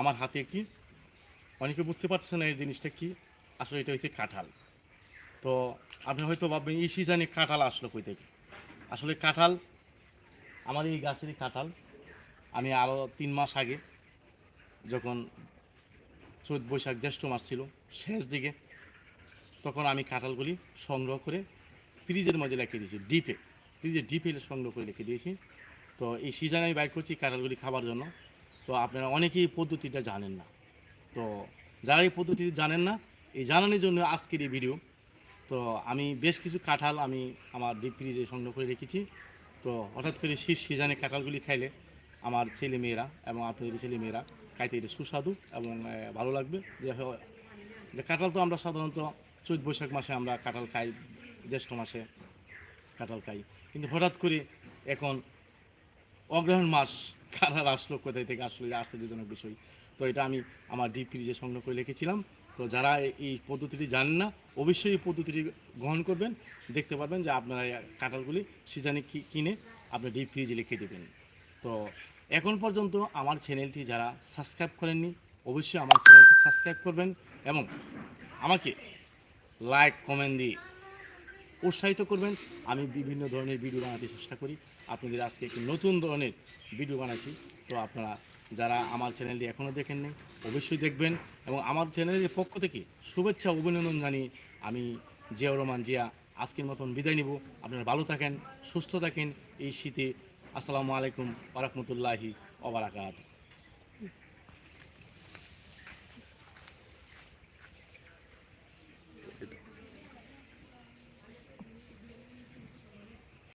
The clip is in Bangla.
আমার হাতে কি? অনেকে বুঝতে পারছে না এই জিনিসটা কি? আসলে এটা হচ্ছে কাঁঠাল। তো আপনি হয়তো ভাববেন, এই সিজনে কাঁঠাল আসলো কই থেকে? আসলে কাঁঠাল, আমার এই গাছেরই কাঁঠাল। আমি আরও তিন মাস আগে যখন চৈত বৈশাখ জ্যৈষ্ঠ মাস ছিল, শেষ দিকে তখন আমি কাঁঠালগুলি সংগ্রহ করে ফ্রিজের মাঝে রেখে দিয়েছি, ডিপে। ফ্রিজে ডিপে সংগ্রহ করে রেখে দিয়েছি। তো এই সিজনে আমি বাইক করছি কাঁঠালগুলি খাবার জন্য। তো আপনারা অনেকেই পদ্ধতিটা জানেন না। তো যারা এই পদ্ধতি জানেন না, এই জানানোর জন্য আজকের এই ভিডিও। তো আমি বেশ কিছু কাঁঠাল আমি আমার ডিপ ফ্রিজে সংগ্রহ করে রেখেছি। তো হঠাৎ করে শীত সিজনে কাঁঠালগুলি খাইলে আমার ছেলে মেয়েরা এবং আপনাদের ছেলে মেয়েরা খাইতে এটা সুস্বাদু এবং ভালো লাগবে। যে যে কাঁঠাল তো আমরা সাধারণত চৈত বৈশাখ মাসে আমরা কাঁঠাল খাই, জ্যৈষ্ঠ মাসে কাঁঠাল খাই। কিন্তু হঠাৎ করে এখন অগ্রহণ মাস কাঁঠাল আসলো, কোথায় থেকে আসলে এটা আশ্চর্যজনক বিষয়। তো এটা আমি আমার ডিপ ফ্রিজে সংগ্রহ করে রেখেছিলাম। তো যারা এই- পদ্ধতিটি জানেন না, অবশ্যই এই পদ্ধতিটি গ্রহণ করবেন। দেখতে পারবেন যে আপনারা কাঁঠালগুলি সিজানে কিনে আপনি ডিপ ফ্রিজে লিখে দেবেন। তো এখন পর্যন্ত আমার চ্যানেলটি যারা সাবস্ক্রাইব করেননি, অবশ্যই আমার চ্যানেলটি সাবস্ক্রাইব করবেন এবং আমাকে লাইক কমেন্ট দিয়ে উৎসাহিত করবেন। আমি বিভিন্ন ধরনের ভিডিও বানাতে চেষ্টা করি। আপনাদের আজকে একটি নতুন ধরনের ভিডিও বানাচ্ছি। তো আপনারা যারা আমার চ্যানেলটি এখনও দেখেননি অবশ্যই দেখবেন এবং আমার চ্যানেলের পক্ষ থেকে শুভেচ্ছা অভিনন্দন জানিয়ে আমি জিয়াউর রহমান জিয়া আজকের মতন বিদায় নিব। আপনারা ভালো থাকেন, সুস্থ থাকেন। এই শীতে আসসালামু আলাইকুম ওরহমতুল্লাহি ওবরাকাত